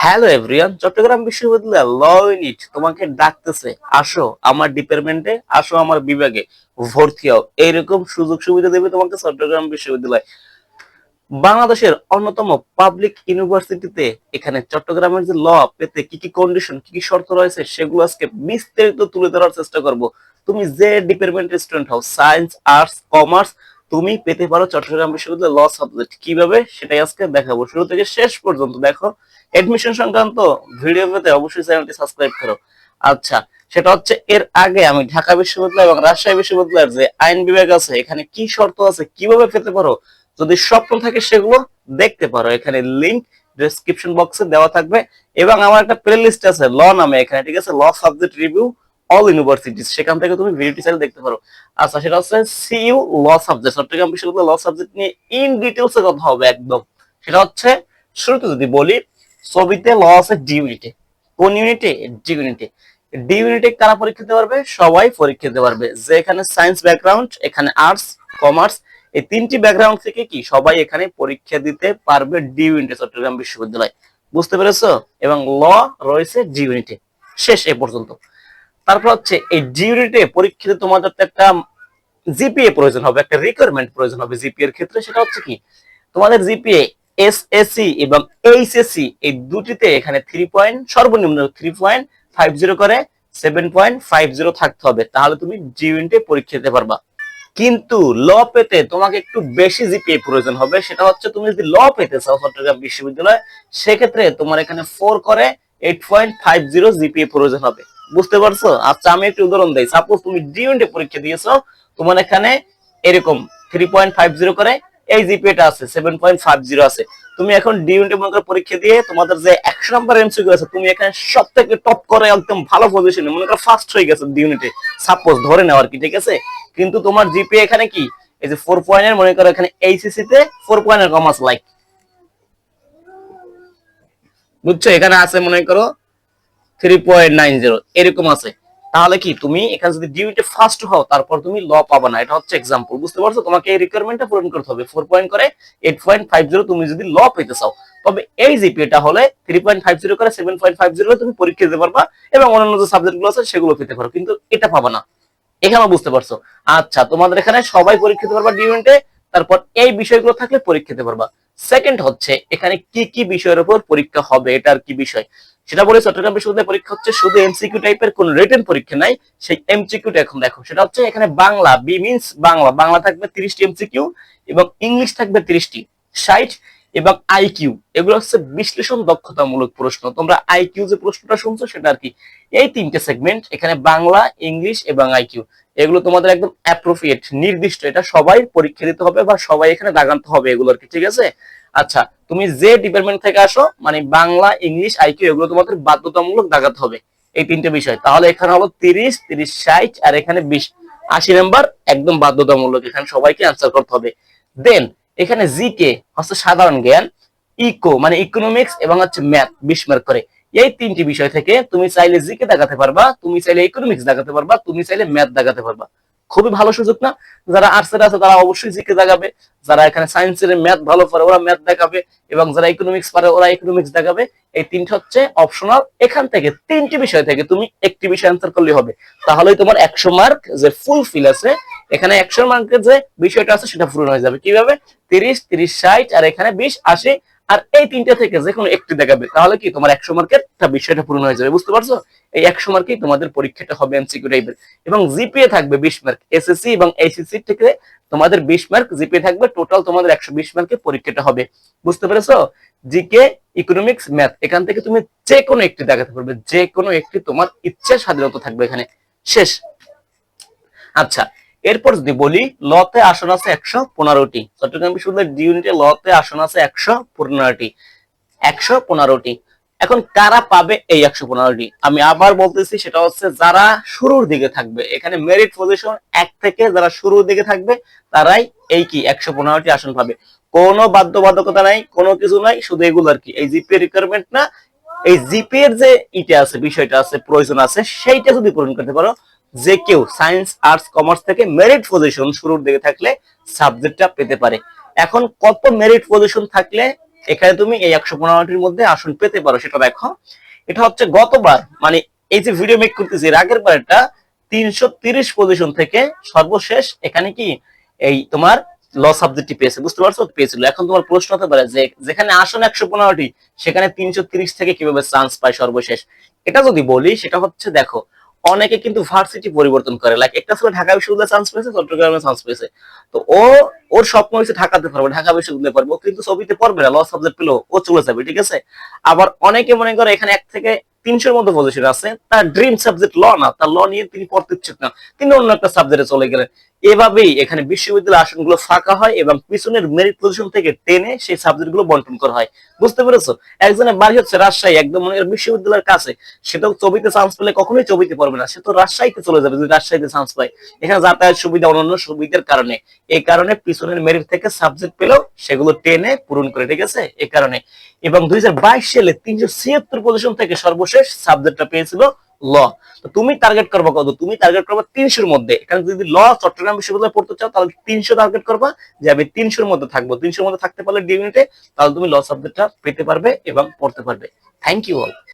Hello everyone Chittagong বিশ্ববিদ্যালয় ল unit তোমাকে ডাকতেছে, আসো আমার ডিপার্টমেন্টে আসো আমার বিভাগে, ভর্তি হও। এইরকম সুযোগ সুবিধা দেবে তোমাকে চট্টগ্রাম বিশ্ববিদ্যালয়। বাংলাদেশের অন্যতম পাবলিক ইউনিভার্সিটিতে এখানে চট্টগ্রামের যে ল পেতে কি কি কন্ডিশন কি কি শর্ত রয়েছে, সেগুলো আজকে বিস্তারিত তুলে ধরার চেষ্টা করব। তুমি যে ডিপার্টমেন্টের স্টুডেন্ট হও সায়েন্স আর্টস কমার্স তুমি পেতে পারো চট্টগ্রাম বিশ্ববিদ্যালয় ল সাবজেক্ট কীভাবে? সেটাই আজকে দেখাবো। শুরু থেকে শেষ পর্যন্ত দেখো। এডমিশন সংক্রান্ত ভিডিও পেতে অবশ্যই চ্যানেলটি সাবস্ক্রাইব করো। আচ্ছা সেটা হচ্ছে এর আগে আমি ঢাকা বিশ্ববিদ্যালয় এবং রাজশাহী বিশ্ববিদ্যালয়ের যে আইন বিভাগ আছে, এখানে কি শর্ত আছে, কীভাবে পেতে পারো? যদি স্বপ্ন থাকে সেগুলো দেখতে পারো। এখানে লিংক ডেসক্রিপশন বক্সে দেওয়া থাকবে। এবং আমার একটা প্লে লিস্ট আছে ল নামে এখানে, ঠিক আছে? Law subject review all universities সেখান থেকে তুমি ভিডিওটি চাইলে দেখতে পারো। আচ্ছা সেটা হচ্ছে সিইউ ল সাবজেক্ট চট্টগ্রাম বিশ্ববিদ্যালয় ল সাবজেক্ট নিয়ে ইন ডিটেলস কথা হবে একদম। সেটা হচ্ছে, শুরুতে যদি বলি, ছবিতে ল আছে ডি ইউনিটে কোন ইউনিটে ডি ইউনিটে ডি ইউনিটে কারা পরীক্ষা দিতে পারবে? সবাই পরীক্ষা দিতে পারবে। যে এখানে সায়েন্স ব্যাকগ্রাউন্ড এখানে আর্টস কমার্স এই তিনটি ব্যাকগ্রাউন্ড থেকে কি সবাই এখানে পরীক্ষা দিতে পারবে ডি ইউনিটে চট্টগ্রাম বিশ্ববিদ্যালয়। বুঝতে পেরেছ? এবং ল রয়েছে ডি ইউনিটে শেষ এ পর্যন্ত। তারপর হচ্ছে এই ইউনিটে পরীক্ষাতে তোমাদের তো একটা জিপিএ প্রয়োজন হবে, একটা রিকোয়ারমেন্ট প্রয়োজন হবে জিপিএ এর ক্ষেত্রে, সেটা হচ্ছে কি, তোমাদের জিপিএ এসএসসি এবং এইচএসসি এই দুটিতে এখানে থ্রি পয়েন্ট সর্বনিম্ন থ্রি পয়েন্ট ফাইভ জিরো করে সেভেন পয়েন্ট ফাইভ জিরো থাকতে হবে, তাহলে তুমি জি ইউনিটে পরীক্ষা দিতে পারবা। কিন্তু ল পেতে তোমাকে একটু বেশি জিপিএ প্রয়োজন হবে, সেটা হচ্ছে তুমি যদি ল পেতে চাও চট্টগ্রাম বিশ্ববিদ্যালয়, সেক্ষেত্রে তোমার এখানে ফোর করে eight point five zero GPA প্রয়োজন হবে। বুঝতে পারছ? আচ্ছা আমি একটু উদাহরণ দিই। সাপোজ তুমি ডি ইউনিটে পরীক্ষা দিয়েছ, তোমার এখানে এরকম থ্রি পয়েন্ট ফাইভ জিরো করে এই জিপিএটা আছে সেভেন পয়েন্ট ফাইভ জিরো আছে। তুমি এখন ডি ইউনিটে মনে করো পরীক্ষা দিয়ে তোমাদের যে একশো নাম্বার এমসিকিউ আছে, তুমি এখানে সব থেকে টপ করে একদম ভালো পজিশনে মনে করো ফার্স্ট হয়ে গেছে ডি ইউনিটে সাপোজ ধরে নেওয়ার কি, ঠিক আছে? কিন্তু তোমার জিপিএ এখানে কি? এই যে ফোর পয়েন্টের মনে করো এখানে এইচএসসি তে ফোর পয়েন্টের কমার্স লাইক বুঝছ? এখানে আছে, মনে করো থ্রি পয়েন্ট নাইন জিরো এরকম আছে। তাহলে কি, তুমি এখানে যদি ডিউটি ফার্স্ট হও, তারপর তুমি ল পাবা না। এটা হচ্ছে এক্সাম্পল বুঝতে পারছ? তোমাকে এই রিকোয়ারমেন্টটা পূরণ করতে হবে। ফোর পয়েন্ট করে এইট পয়েন্ট ফাইভ জিরো তুমি যদি ল পেতে চাও, তবে এই জিপিএটা হলে থ্রি পয়েন্ট ফাইভ জিরো করে সেভেন পয়েন্ট ফাইভ জিরো তুমি পরীক্ষা দিতে পারবা এবং অন্যান্য যে সাবজেক্টগুলো আছে, সেগুলো পেতে পারো। কিন্তু এটা পাবা না। এখানে বুঝতে পারছ? আচ্ছা তোমাদের এখানে সবাই পরীক্ষা দিতে পারবা ডিউনিটে তারপর এই বিষয়গুলো থাকলে পরীক্ষা দিতে পারবা। সেকেন্ড হচ্ছে, এখানে কি কি বিষয়ের উপর পরীক্ষা হবে, এটার কি বিষয়? সেটা বলে চট্টগ্রাম বিশ্ববিদ্যালয় পরীক্ষা হচ্ছে শুধু এমসিকিউ টাইপের কোন রিটেন পরীক্ষা নাই, সেই এমসিকিউটা এখন দেখো, সেটা হচ্ছে এখানে বাংলা বি মিনস বাংলা বাংলা থাকবে তিরিশটি এমসিকিউ এবং ইংলিশ থাকবে তিরিশটি। ষাট এবং আইকিউ এগুলো হচ্ছে বিশ্লেষণ দক্ষতামূলক প্রশ্ন। তোমরা আইকিউ যে প্রশ্নটা শুনছো সেটা আর কি। এই তিনটে সেগমেন্ট এখানে বাংলা, ইংলিশ এবং আইকিউ এগুলো তোমাদের একদম অ্যাপ্রোপ্রিয়েট নির্দিষ্ট। এটা সবাই পরীক্ষা দিতে হবে বা সবাই এখানে দাগানতে হবে এগুলো আর কি, ঠিক আছে? আচ্ছা তুমি যে ডিপার্টমেন্ট থেকে আসো মানে বাংলা, ইংলিশ আইকিউ এগুলো তোমাদের বাধ্যতামূলক দাগাতে হবে এই তিনটে বিষয়। তাহলে এখানে হলো তিরিশ তিরিশ, ষাট, আর এখানে বিশ। আশি নাম্বার একদম বাধ্যতামূলক, এখানে সবাইকে অ্যান্সার করতে হবে। দেন এখানে জিকে হচ্ছে সাধারণ জ্ঞান ইকো মানে ইকোনমিক্স এবং হচ্ছে ম্যাথ বিশ মার্ক করে। এই তিনটি বিষয় থেকে তুমি চাইলে জিকে দেখাতে পারবা, তুমি চাইলে ইকোনমিক্স দেখাতে পারবা, তুমি চাইলে ম্যাথ দেখাতে পারবা। খুবই ভালো সুযোগ না? যারা আর্টসের আছে, তারা অবশ্যই জিকে দেখাবে। যারা এখানে সায়েন্সের ম্যাথ ভালো পারে ওরা ম্যাথ দেখাবে এবং যারা ইকোনমিক্স পারে, ওরা ইকোনমিক্স দেখাবে। এই তিনটি হচ্ছে অপশনাল এখান থেকে তিনটি বিষয় থেকে তুমি একটি বিষয় অ্যান্সার করলে হবে। তাহলেই তোমার একশো মার্ক যে ফুল ফিল আছে এখানে একশো মার্কের যে বিষয়টা আছে সেটা পূরণ হয়ে যাবে। কীভাবে? তিরিশ তিরিশ, ষাট, আর এখানে বিশ, আশি, আর এই তিনটা থেকে যে কোনো একটি দেখাবে, তাহলে কি তোমার একশো মার্কের বিষয়টা পূরণ হয়ে যাবে, বুঝতে পারছ? এই একশো মার্কেই তোমাদের পরীক্ষাটা হবে এমসিকিউ টাইপের এবং জিপিএ থাকবে বিশ মার্ক এসএসসি এবং এইচএসসি থেকে তোমাদের বিশ মার্ক জিপিএ থাকবে টোটাল তোমাদের একশো বিশ মার্কে পরীক্ষাটা হবে। বুঝতে পেরেছ? জিকে ইকোনমিক্স ম্যাথ এখান থেকে তুমি যে কোনো একটি দেখাতে পারবে যে কোনো একটি তোমার ইচ্ছা স্বাধীনতা থাকবে এখানে। শেষ। আচ্ছা এরপর যদি বলি, লতে আসন আছে একশো পনেরোটি। চট্টগ্রাম বিশ্ববিদ্যালয়ের ডি ইউনিটে লতে আসন আছে একশো পনেরোটি। একশো পনেরোটি। এখন কারা পাবে এই একশো পনেরোটি? আমি আবার বলতেছি, সেটা হচ্ছে যারা শুরুর দিকে থাকবে। এখানে মেরিট পজিশন এক থেকে যারা শুরুর দিকে থাকবে, তারাই এই কি একশো পনেরোটি আসন পাবে। কোনো বাধ্যবাধকতা নাই, কোনো কিছু নাই, শুধু এগুলো আর কি। এই জিপি রিকোয়ারমেন্ট না, এই জিপি এর যে ইটা আছে, বিষয়টা আছে, প্রয়োজন আছে, সেইটা যদি পূরণ করতে পারো যে কেউ সায়েন্স আর্টস কমার্স থেকে মেরিট পজিশন শুরুর দিকে থাকলে সাবজেক্টটা পেতে পারে। এখন কত মেরিট পজিশন থাকলে এখানে তুমি এই একশো পনেরোটির মধ্যে আসন পেতে পারো সেটা দেখো। এটা হচ্ছে গতবার মানে এই যে ভিডিও মেক করতেছি আগের বারটা তিনশো তিরিশ পজিশন থেকে সর্বশেষ এখানে কি এই তোমার ল সাবজেক্টটি পেয়েছে। বুঝতে পারছ? পেয়েছিল। এখন তোমার প্রশ্ন হতে পারে যে যেখানে আসন একশো পনেরোটি, সেখানে তিনশো তিরিশ থেকে কীভাবে চান্স পায় সর্বশেষ? এটা যদি বলি, সেটা হচ্ছে দেখো অনেকে কিন্তু ভার্সিটি পরিবর্তন করে। লাইক একটা ছেলে ঢাকা বিশ্ববিদ্যালয়ে চান্স পেয়েছে, চট্টগ্রামে চান্স পেয়েছে। তো ও, ওর স্বপ্ন হয়েছে ঢাকাতে পারবে ঢাকা বিশ্ববিদ্যালয়ে পারবে ও কিন্তু ছবিতে পড়বে না ল সাবজেক্ট পেলেও ও চলে যাবে, ঠিক আছে? আবার অনেকে মনে করে এখানে এক থেকে তিনশোর মধ্যে পজিশন আছে। তার ড্রিম সাবজেক্ট ল না, তার ল নিয়ে তিনি পড়তে ইচ্ছুক না। তিনি অন্য একটা সাবজেক্টে চলে গেলেন। এভাবেই এখানে বিশ্ববিদ্যালয় আসনগুলো ফাঁকা হয় এবং পিছনের মেরিট পজিশন থেকে টেনে সেই সাবজেক্টগুলো বন্টন করা হয়। বুঝতে পেরেছ? একজনের বাড়ি হচ্ছে রাজশাহী, একদম বিশ্ববিদ্যালয়ের কাছে। সে তো ছবিতে চান্স পেলে কখনোই ছবিতে পড়বে না। সে তো রাজশাহীতে চলে যাবে যদি রাজশাহীতে চান্স পায়। এখানে যাতায়াত সুবিধা অন্যান্য সুবিধার কারণে। এই কারণে পিছনের মেরিট থেকে সাবজেক্ট পেলেও সেগুলো টেনে পূরণ করে, ঠিক আছে? এই কারণে। এবং দুই হাজার বাইশ সালে তিনশো ছিয়াত্তর পজিশন থেকে সর্বশেষ সাবজেক্টটা পেয়েছিল ল। তো তুমি টার্গেট করবা কত? তুমি টার্গেট করবা তিনশোর মধ্যে। এখানে যদি ল চট্টগ্রাম বিশ্ববিদ্যালয়ে পড়তে চাও, তাহলে তিনশো টার্গেট করবা। যে আমি তিনশোর মধ্যে থাকব। তিনশোর মধ্যে থাকতে পারলে ডি তাহলে তুমি ল সাবজেক্টটা পেতে পারবে এবং পড়তে পারবে। Thank you all